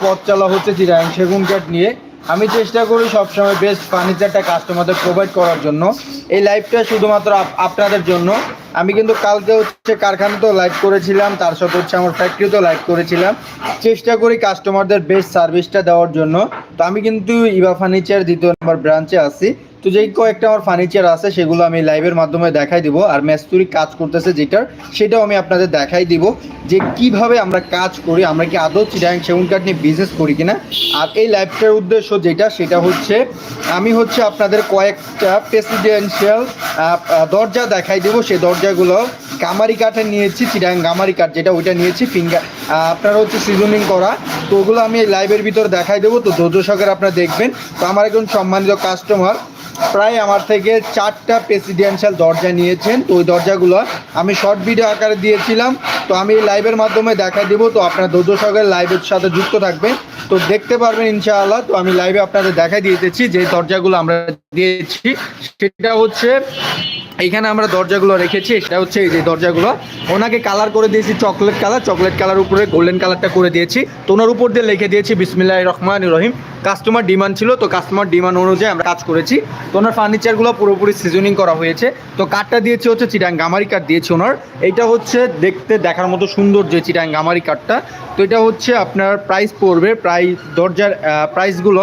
পথ চলা হচ্ছে চিরাং সেগুন কাঠ নিয়ে। আমি চেষ্টা করি সবসময় বেস্ট ফার্নিচারটা কাস্টমারদের প্রোভাইড করার জন্য। এই লাইভটা শুধুমাত্র আপ- আপনাদের জন্য। আমি কিন্তু কালকে হচ্ছে কারখানাতেও লাইভ করেছিলাম, তার সাথে হচ্ছে আমার ফ্যাক্টরিতেও লাইভ করেছিলাম। চেষ্টা করি কাস্টমারদের বেস্ট সার্ভিসটা দেওয়ার জন্য। তো আমি কিন্তু ইভা ফার্নিচার দ্বিতীয় নম্বর ব্রাঞ্চে আছি। তো যেই কয়েকটা আমার ফার্নিচার আছে, সেগুলো আমি লাইভের মাধ্যমে দেখাই দিব। আর মেস্তুরি কাজ করতেছে যেটার, সেটাও আমি আপনাদের দেখাই দিব যে কীভাবে আমরা কাজ করি, আমরা কি আদৌ চিরাং সেগুন কাঠ নিয়ে বিজনেস করি কিনা। আর এই লাইভটার উদ্দেশ্য যেটা, সেটা হচ্ছে, আমি হচ্ছে আপনাদের কয়েকটা প্রেসিডেন্সিয়াল দরজা দেখাই দিব। সেই দরজাগুলো গামারি কাঠের নিয়েছি চিরাং গামারি কাঠ যেটা, ওইটা নিয়েছি ফিঙ্গার আপনারা হচ্ছে সিজনিং করা। তো ওগুলো আমি লাইভের ভিতর দেখাই দেবো। তো ধৈর্য সহকারে আপনারা দেখবেন। তো আমার একজন সম্মানিত কাস্টমার প্রায় আমার থেকে চারটা প্রেসিডেন্সিয়াল দরজা নিয়েছেন। তো ওই দরজাগুলো আমি শর্ট ভিডিও আকারে দিয়েছিলাম। তো আমি লাইভের মাধ্যমে দেখা দিব। তো আপনারা ধৈর্য সহকারে লাইভের সাথে যুক্ত থাকবেন। তো দেখতে পারবেন ইনশাআল্লাহ, তো আমি লাইভে আপনাদের দেখা দিয়েছি যে দরজাগুলো আমরা দিয়েছি। সেটা হচ্ছে এইখানে আমরা দরজাগুলো রেখেছি সেটা হচ্ছে এই যে দরজাগুলো। ওনাকে কালার করে দিয়েছি চকলেট কালার চকলেট কালার উপরে গোল্ডেন কালারটা করে দিয়েছি। তো ওনার উপর দিয়ে লিখে দিয়েছি বিসমিল্লাহ রহমান রহিম। কাস্টমার ডিমান্ড ছিল, তো কাস্টমার ডিমান্ড অনুযায়ী আমরা কাজ করেছি। তো ওনার ফার্নিচারগুলো পুরোপুরি সিজনিং করা হয়েছে। তো কাঠটা দিয়েছি হচ্ছে চিটাং, গামারি কাঠ দিয়েছে ওনার। এইটা হচ্ছে দেখতে, দেখার মতো সুন্দর যে চিটাং, গামারি কাঠটা তো এটা হচ্ছে আপনার প্রাইস পড়বে, প্রায় দরজার প্রাইসগুলো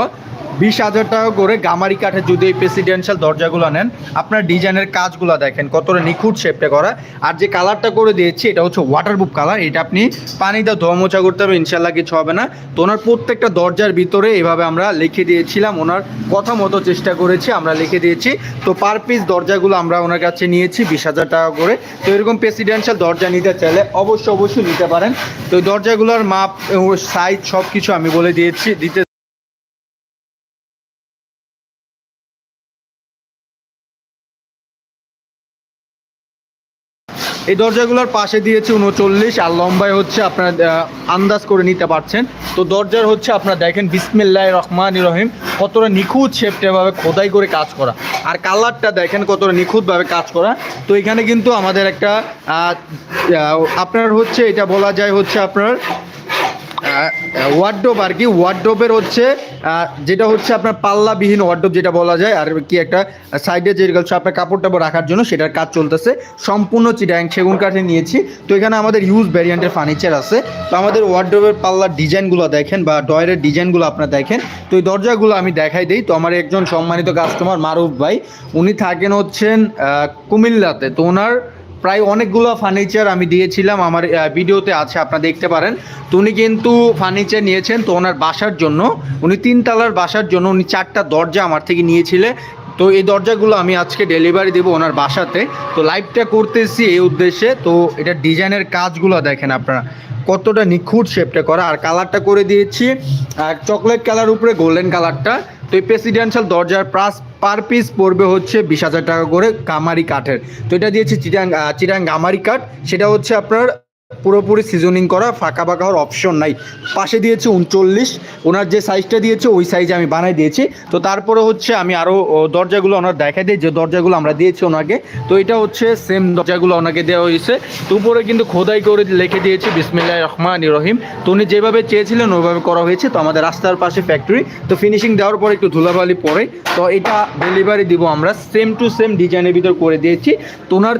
বিশ হাজার টাকা করে গামারি কাঠের যদি এই প্রেসিডেন্সিয়াল দরজাগুলো নেন, আপনার ডিজাইনের কাজগুলো দেখেন কতটা নিখুঁত শেপটা করা। আর যে কালারটা করে দিয়েছি, এটা হচ্ছে ওয়াটারপ্রুফ কালার এটা আপনি পানিতে ধোয়া মোছা করতে হবে ইনশাল্লাহ কিছু হবে না। তো ওনার প্রত্যেকটা দরজার ভিতরে এভাবে আমরা লিখে দিয়েছিলাম, ওনার কথা মতো চেষ্টা করেছি, আমরা লিখে দিয়েছি। তো পার পিস দরজাগুলো আমরা ওনার কাছে নিয়েছি, বিশ হাজার টাকা করে। তো এরকম প্রেসিডেন্সিয়াল দরজা নিতে চাইলে অবশ্যই অবশ্যই নিতে পারেন। তো দরজাগুলোর মাপ, সাইজ সব কিছু আমি বলে দিয়েছি, দিতে এই দরজাগুলোর পাশে দিয়েছে উনচল্লিশ, আর লম্বায় হচ্ছে আপনার আন্দাজ করে নিতে পারছেন। তো দরজার হচ্ছে আপনার দেখেন বিসমিল্লাহ রহমান রহিম, কতটা নিখুঁত শেপটাভাবে খোদাই করে কাজ করা। আর কালারটা দেখেন, কতটা নিখুঁতভাবে কাজ করা। তো এখানে কিন্তু আমাদের একটা আপনার হচ্ছে, এটা বলা যায় হচ্ছে আপনার ওয়ার্ডোব আর কি। ওয়ার্ডোবের হচ্ছে যেটা হচ্ছে আপনার পাল্লাবিহীন ওয়ার্ডোব যেটা বলা যায়, আর কি একটা সাইডে যে আপনার কাপড় টাপড় রাখার জন্য সেটার কাজ চলতেছে। সম্পূর্ণ চিটাং, সেগুন কাঠে নিয়েছি। তো এখানে আমাদের ইউজ ভ্যারিয়েন্টের ফার্নিচার আছে। তো আমাদের ওয়ার্ডোবের পাল্লার ডিজাইনগুলো দেখেন বা ডয়ের ডিজাইনগুলো আপনার দেখেন। তো এই দরজাগুলো আমি দেখাই দিই। তো আমার একজন সম্মানিত কাস্টমার মারুফ ভাই। উনি থাকেন হচ্ছেন কুমিল্লাতে। তো ওনার প্রায় অনেকগুলো ফার্নিচার আমি দিয়েছিলাম, আমার ভিডিওতে আছে, আপনারা দেখতে পারেন। তো উনি কিন্তু ফার্নিচার নিয়েছেন, তো ওনার বাসার জন্য, উনি তিনতলার বাসার জন্য উনি চারটা দরজা আমার থেকে নিয়েছিলেন তো এই দরজাগুলো আমি আজকে ডেলিভারি দেবো ওনার বাসাতে। তো লাইভটা করতেছি এই উদ্দেশ্যে। তো এটা ডিজাইনের কাজগুলো দেখেন আপনারা, কতটা নিখুঁত শেপটা করা। আর কালারটা করে দিয়েছি চকলেট কালার উপরে গোল্ডেন কালারটা তো এই প্রেসিডেন্সিয়াল দরজার প্রাস পার পিস পড়বে হচ্ছে বিশ হাজার টাকা করে কামারি কাঠের। তো এটা দিয়েছে চিরাং চিটাং গামারি কাঠ। সেটা হচ্ছে আপনার পুরোপুরি সিজনিং করা, ফাঁকা ফাঁকা হওয়ার অপশন নাই। পাশে দিয়েছে উনচল্লিশ, ওনার যে সাইজটা দিয়েছে, ওই সাইজে আমি বানাই দিয়েছি। তো তারপরে হচ্ছে আমি আরও দরজাগুলো ওনার দেখা দিই, যে দরজাগুলো আমরা দিয়েছি ওনাকে। তো এটা হচ্ছে সেম দরজাগুলো ওনাকে দেওয়া হয়েছে। তো উপরে কিন্তু খোদাই করে লিখে দিয়েছি বিসমিল্লাহ রহমান রহিম। তো উনি যেভাবে চেয়েছিলেন, ওইভাবে করা হয়েছে। তো আমাদের রাস্তার পাশে ফ্যাক্টরি তো ফিনিশিং দেওয়ার পরে একটু ধুলাবালি পরে। তো এটা ডেলিভারি দিব আমরা সেম টু সেম ডিজাইনের ভিতর করে দিয়েছি। তো ওনার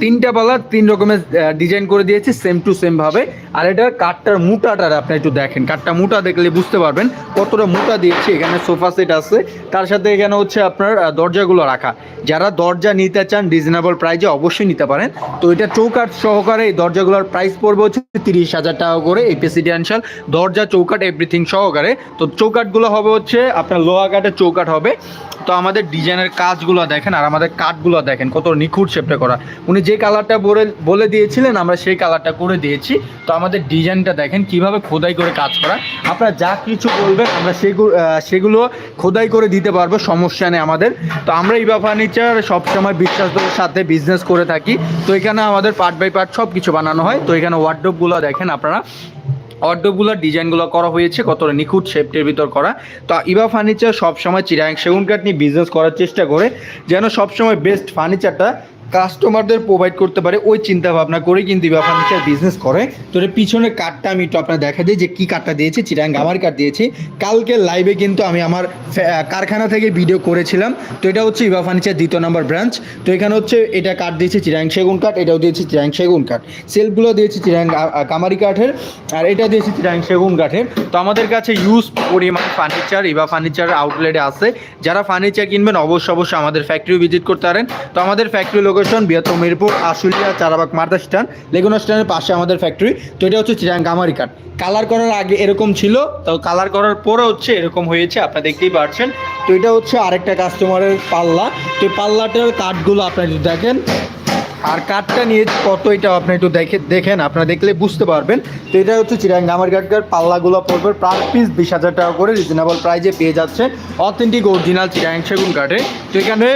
তিনটা পালার তিন রকমের ডিজাইন করে দিয়েছি সেম টু সেম ভাবে। আর এটার কাঠটার মোটাটার আপনি একটু দেখেন। কাঠটা মোটা দেখলে বুঝতে পারবেন কতটা মোটা দিয়েছি। এখানে সোফা সেট আছে। তার সাথে এখানে হচ্ছে আপনার দরজাগুলো রাখা। যারা দরজা নিতে চান রিজনেবল প্রাইজে অবশ্যই নিতে পারেন। তো এটা চৌকাঠ সহকারে এই দরজাগুলোর প্রাইস পড়বে হচ্ছে তিরিশ হাজার টাকা করে এই প্রেসিডেন্সিয়াল দরজা, চৌকাঠ এভরিথিং সহকারে। তো চৌকাঠগুলো হবে হচ্ছে আপনার লোহা কাঠের চৌকাঠ হবে। তো আমাদের ডিজাইনের কাজগুলো দেখেন আর আমাদের কাঠগুলো দেখেন কত নিখুঁত শেপটা করা। উনি যে কালারটা বলে বলে দিয়েছিলেন, আমরা সেই কালারটা করে দিয়েছি। তো আমাদের ডিজাইনটা দেখেন কীভাবে খোদাই করে কাজ করা। আপনারা যা কিছু বলবেন, আমরা সেগুলো সেগুলো খোদাই করে দিতে পারব, সমস্যা নেই আমাদের। তো আমরা ইবা ফার্নিচার সবসময় বিশ্বাসের সাথে বিজনেস করে থাকি। তো এখানে আমাদের পার্ট বাই পার্ট সব কিছু বানানো হয়। তো এখানে ওয়ার্ড্রপগুলো দেখেন আপনারা। অর্ডগুলোর ডিজাইনগুলো করা হয়েছে, কতটা নিখুঁত শেপটের ভিতর করা। তো ইভা ফার্নিচার সবসময় চিরাং সেগুন কাঠ নিয়ে বিজনেস করার চেষ্টা করে, যেন সবসময় বেস্ট ফার্নিচারটা কাস্টমারদের প্রোভাইড করতে পারে, ওই চিন্তা ভাবনা করে কিন্তু ইভা ফার্নিচার বিজনেস করে। তো এর পিছনের কার্ডটা আমি একটু আপনার দেখা দিই যে কি কার্ডটা দিয়েছি চিরাং আমার কার্ড দিয়েছি। কালকে লাইভে কিন্তু আমি আমার কারখানা থেকে ভিডিও করেছিলাম। তো এটা হচ্ছে ইভা ফার্নিচার দ্বিতীয় নাম্বার ব্রাঞ্চ তো এখানে হচ্ছে এটা কার্ড দিয়েছি চিরাং সেগুন কাঠ এটাও দিয়েছি চিরাং সেগুন কাঠ সেলফগুলো দিয়েছি চিরাং কামারি কাঠের আর এটা দিয়েছি চিরাং সেগুন কাঠের তো আমাদের কাছে ইউজ পরিমাণ ফার্নিচার ইভা ফার্নিচার আউটলেটে আছে। যারা ফার্নিচার কিনবেন, অবশ্যই অবশ্যই আমাদের ফ্যাক্টরি ভিজিট করতে পারেন। তো আমাদের ফ্যাক্টরি লোকেশন বৃহত্তম মিরপুর, আশুলিয়া, চারাবাগ মার্দা স্ট্যান্ড। লেগুনা স্ট্যান্ডের পাশে আমাদের ফ্যাক্টরি তো এটা হচ্ছে চিরাং কামারি কাঠ। কালার করার আগে এরকম ছিল, তো কালার করার পরে হচ্ছে এরকম হয়েছে, আপনারা দেখতেই পাচ্ছেন তো এটা হচ্ছে আরেকটা কাস্টমারের পাল্লা। তো পাল্লাটার কাঠগুলো আপনারা যদি দেখেন। আর কাঠটা নিয়ে কত এটা আপনি একটু দেখে, দেখেন, আপনারা দেখলে বুঝতে পারবেন। তো এটা হচ্ছে চিরাং আমার কাঠকার পাল্লাগুলো পড়বে পার পিস বিশ হাজার টাকা করে রিজনেবল প্রাইজে পেয়ে যাচ্ছে। অথেন্টিক অরিজিনাল চিরাং সেগুন কাঠে। তো এখানে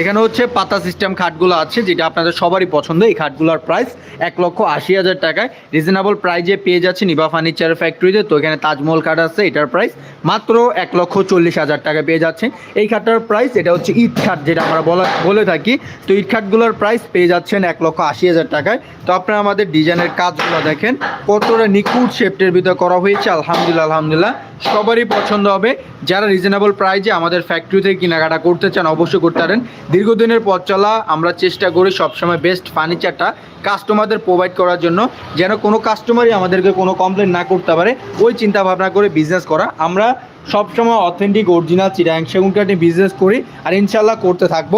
এখানে হচ্ছে পাতা সিস্টেম খাটগুলো আছে, যেটা আপনাদের সবারই পছন্দ। এই খাটগুলোর প্রাইস এক লক্ষ আশি হাজার টাকায়। রিজনেবল প্রাইজে পেয়ে যাচ্ছে নিবা ফার্নিচার ফ্যাক্টরিতে তো। এখানে তাজমহল খাট আছে, এটার প্রাইস মাত্র এক লক্ষ চল্লিশ হাজার টাকায় পেয়ে যাচ্ছে এই খাটটার প্রাইস এটা হচ্ছে ইট খাট, যেটা আমরা বলা বলে থাকি। তো ইট খাটগুলোর প্রাইস পেয়ে যাচ্ছেন এক লক্ষ আশি হাজার টাকায়। তো আপনারা আমাদের ডিজাইনের কাজগুলো দেখেন। কতটা নিখুঁত শেপটের ভিতরে করা হয়েছে, আলহামদুলিল্লাহ আলহামদুলিল্লাহ। সবারই পছন্দ হবে। যারা রিজনেবল প্রাইজে আমাদের ফ্যাক্টরি থেকে কেনাকাটা করতে চান, অবশ্যই করতে পারেন। দীর্ঘদিনের পথ চলা, আমরা চেষ্টা করি সবসময় বেস্ট ফার্নিচারটা কাস্টমারদের প্রোভাইড করার জন্য। যেন কোনো কাস্টমারই আমাদেরকে কোনো কমপ্লেন না করতে পারে, ওই চিন্তা ভাবনা করে বিজনেস করা। আমরা সবসময় অথেন্টিক অরিজিনাল চিরাং সেগুনটা কাঠে বিজনেস করি, আর ইনশাল্লাহ করতে থাকব।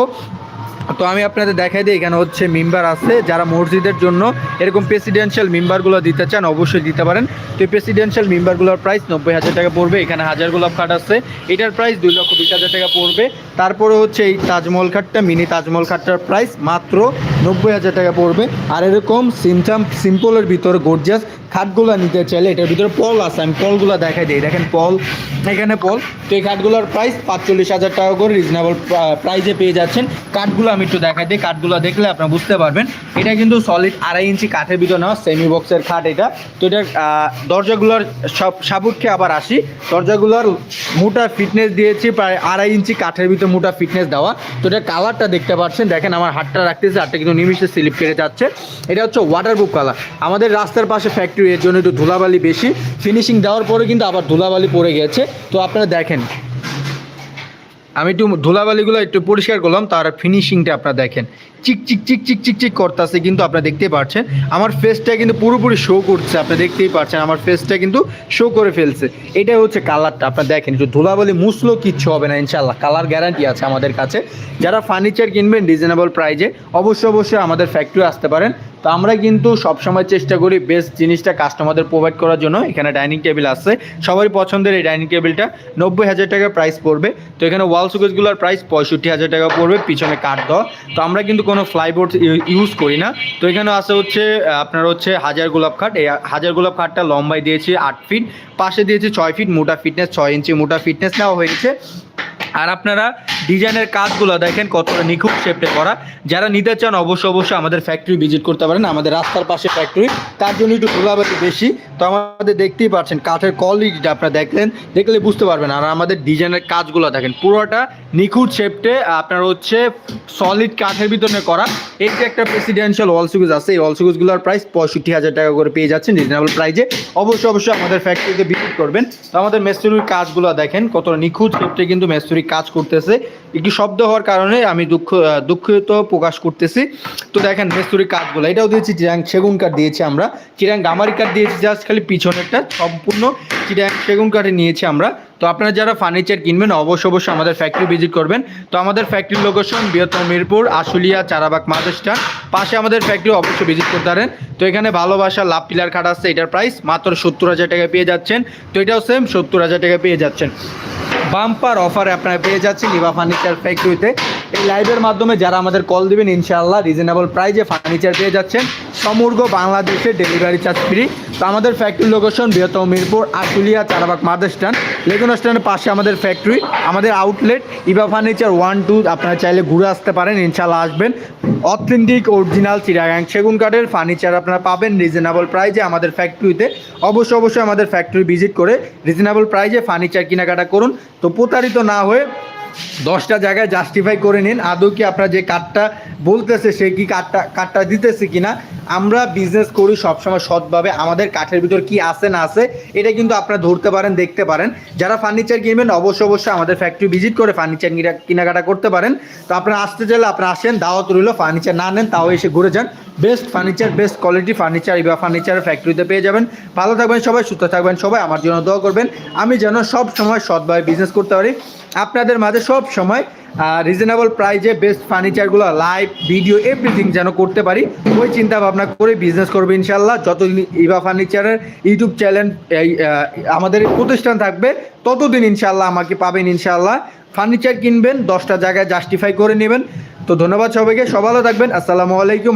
তো আমি আপনাদের দেখাই দিই, এখানে হচ্ছে মেম্বার আছে, যারা মসজিদের জন্য এরকম প্রেসিডেন্সিয়াল মেম্বারগুলো দিতে চান, অবশ্যই দিতে পারেন। তো এই প্রেসিডেন্সিয়াল মেম্বারগুলোর প্রাইস নব্বই হাজার টাকা পড়বে, এখানে হাজার গোলাপ খাট আছে। এটার প্রাইস দুই লক্ষ বিশ হাজার টাকা পড়বে। তারপরে হচ্ছে এই তাজমহল খাটটা, মিনি তাজমহল খাটটার প্রাইস মাত্র নব্বই হাজার টাকা পড়বে। আর এরকম সিমসাম সিম্পলের ভিতরে গর্জিয়াস খাটগুলো নিতে চাইলে এটার ভিতরে পল আছে আমি পলগুলো দেখাই দিই। দেখেন পল এখানে পল। তো এই খাটগুলোর প্রাইস পাঁচচল্লিশ হাজার টাকা করে রিজনেবল প্রাইজে পেয়ে যাচ্ছেন। কাঠগুলো আমি একটু দেখাই দিই কাঠগুলো দেখলে আপনারা বুঝতে পারবেন। এটা কিন্তু সলিড আড়াই ইঞ্চি কাঠের ভিতরে নেওয়া সেমি বক্সের খাট এটা। তো আহ, দরজাগুলোর সব সাপেক্ষে আবার আসি। দরজাগুলোর মোটা ফিটনেস দিয়েছি প্রায় আড়াই ইঞ্চি কাঠের ভিতরে মোটা ফিটনেস দেওয়া। তো এটা কালারটা দেখতে পাচ্ছেন। দেখেন আমার হাতটা রাখতেছে হাতটা কিন্তু নিমিশে স্লিপ কেটে যাচ্ছে। এটা হচ্ছে ওয়াটারপ্রুফ কালার আমাদের রাস্তার পাশে ফ্যাক্টরি এর জন্য একটু ধুলাবালি বেশি। ফিনিশিং দেওয়ার পরে কিন্তু আবার ধুলাবালি পড়ে গেছে। তো আপনারা দেখেন। আমি একটু ধুলাবালিগুলো একটু পরিষ্কার করলাম, তার ফিনিশিংটা আপনারা দেখেন। চিক চিক চিক চিক চিক চিক করতেছে কিন্তু আপনারা দেখতেই পাচ্ছেন আমার ফেসটা কিন্তু পুরোপুরি শো করছে, আপনি দেখতেই পাচ্ছেন আমার ফেসটা কিন্তু শো করে ফেলছে। এটাই হচ্ছে কালারটা আপনারা দেখেন, একটু ধুলাবালি মুসলো কিচ্ছু হবে না ইনশাল্লাহ কালার গ্যারান্টি আছে আমাদের কাছে। যারা ফার্নিচার কিনবেন রিজনেবল প্রাইজে অবশ্যই অবশ্যই আমাদের ফ্যাক্টরি আসতে পারেন। তো আমরা কিন্তু সবসময় চেষ্টা করি বেস্ট জিনিসটা কাস্টমারদের প্রোভাইড করার জন্য। এখানে ডাইনিং টেবিল আছে। সবারই পছন্দের এই ডাইনিং টেবিলটা নব্বই হাজার টাকা প্রাইস পড়বে। তো এখানে ওয়াল সুকেজগুলোর প্রাইস পঁয়ষট্টি হাজার টাকা পড়বে, পিছনে কাঠ দেওয়া। তো আমরা কিন্তু কোনো ফ্লাইবোর্ড ইউজ করি না। তো এখানে আছে হচ্ছে আপনার হচ্ছে হাজার গোলাপ খাট। এই হাজার গোলাপ খাটটা লম্বাই দিয়েছি আট ফিট পাশে দিয়েছি ছয় ফিট মোটা ফিটনেস ছয় ইঞ্চি মোটা ফিটনেস নেওয়া হয়েছে। আর আপনারা ডিজাইনের কাজগুলো দেখেন কতটা নিখুঁত শেপটে করা। যারা নিতে চান অবশ্যই অবশ্যই আমাদের ফ্যাক্টরি ভিজিট করতে পারেন। আমাদের রাস্তার পাশে ফ্যাক্টরি তার জন্য একটু ধুলাবালি বেশি। তো আমাদের দেখতেই পাচ্ছেন, কাঠের কোয়ালিটিটা আপনারা দেখলেন। দেখলে বুঝতে পারবেন। আর আমাদের ডিজাইনের কাজগুলো দেখেন, পুরোটা নিখুঁত শেপটে আপনার হচ্ছে সলিড কাঠের ভিতরে করা। এই যে একটা প্রেসিডেন্সিয়াল ওয়াল সুগুজ আছে, এই ওয়াল সুগুজগুলোর প্রাইস পঁয়ষট্টি হাজার টাকা করে পেয়ে যাচ্ছেন রিজনেবল প্রাইজে অবশ্যই অবশ্যই আমাদের ফ্যাক্টরিতে ভিজিট করবেন। তো আমাদের মেস্তুরির কাজগুলো দেখেন কতটা নিখুঁত শেপটে কিন্তু মেস্তুরি কাজ করতেছে। একটু শব্দ হওয়ার কারণে আমি দুঃখ দুঃখিত প্রকাশ করতেছি। তো দেখেন মেস্তুরি কাঠগুলো এটাও দিয়েছি, চিরাং সেগুন কাঠ দিয়েছি আমরা। চিরাং গামারি কাঠ দিয়েছি, জাস্ট খালি পিছনেরটা সম্পূর্ণ চিরাং সেগুন কাঠে নিয়েছি আমরা। তো আপনারা যারা ফার্নিচার কিনবেন, অবশ্য অবশ্যই আমাদের ফ্যাক্টরি ভিজিট করবেন। তো আমাদের ফ্যাক্টরি লোকেশন বৃহত্তম মিরপুর, আশুলিয়া, চারাবাগ মাদেস্টান পাশে আমাদের ফ্যাক্টরি অবশ্যই ভিজিট করতে পারেন। তো এখানে ভালোবাসা, লাভ পিলার খাট আছে, এটার প্রাইস মাত্র সত্তর হাজার টাকা পেয়ে যাচ্ছেন। তো এটাও সেম সত্তর হাজার টাকা পেয়ে যাচ্ছেন। বাম্পার অফার আপনারা পেয়ে যাচ্ছেন লিভা ফার্নিচার ফ্যাক্টরিতে এই লাইভের মাধ্যমে যারা আমাদের কল দেবেন, ইনশাআল্লাহ রিজনেবল প্রাইজে ফার্নিচার পেয়ে যাচ্ছেন। সমগ্র বাংলাদেশে ডেলিভারি চার্জ ফ্রি তো আমাদের ফ্যাক্টরি লোকেশন বৃহত্তম মিরপুর, আশুলিয়া, চারাবাগ মাদারস্টান লেগুনা স্ট্যান্ডের পাশে আমাদের ফ্যাক্টরি আমাদের outlet Eva furniture one two আপনারা চাইলে ঘুরে আসতে পারেন ইনশাল্লাহ আসবেন। অথেন্টিক অরিজিনাল চিরাগাং সেগুন কাঠের ফার্নিচার আপনারা পাবেন রিজনেবল প্রাইজে আমাদের ফ্যাক্টরিতে অবশ্যই অবশ্যই আমাদের ফ্যাক্টরি ভিজিট করে রিজনেবল প্রাইজে ফার্নিচার কেনাকাটা করুন। তো প্রতারিত না হয়ে দশটা জায়গায় জাস্টিফাই করে নিন। আদৌ কি আপনার যে কার্ডটা বলতেছে, সে কি কার্ডটা কার্ডটা দিতেছে কিনা? আমরা বিজনেস করি সবসময় সৎভাবে। আমাদের কাঠের ভিতর কি আছে না আছে, এটা কিন্তু আপনারা ধরতে পারেন, দেখতে পারেন। যারা ফার্নিচার কিনবেন, অবশ্যই অবশ্যই আমাদের ফ্যাক্টরি ভিজিট করে ফার্নিচার কেনাকাটা করতে পারেন। তো আপনারা আসতে চাইলে আপনারা আসেন, দাওয়াত রইল ফার্নিচার না নেন, তাও এসে ঘুরে যান। Best furniture best quality furniture Eva furniture ফ্যাক্টরিতে পেয়ে যাবেন। ভালো থাকবেন সবাই, সুস্থ থাকবেন সবাই, আমার জন্য দোয়া করবেন। আমি যেন সব সময় সৎভাবে বিজনেস করতে পারি। আপনাদের মাঝে সব সময় রিজনেবল প্রাইজে বেস্ট ফার্নিচারগুলো লাইভ ভিডিও এভরিথিং যেন করতে পারি, ওই চিন্তা ভাবনা করে বিজনেস করবে ইনশাল্লাহ যতদিন ইভা ফার্নিচারের ইউটিউব চ্যানেল আমাদের প্রতিষ্ঠান থাকবে, ততদিন ইনশাল্লাহ আমাকে পাবেন ইনশাল্লাহ ফার্নিচার কিনবেন, দশটা জায়গায় জাস্টিফাই করে নেবেন। তো ধন্যবাদ সবাইকে সব থাকবেন। আসসালামু আলাইকুম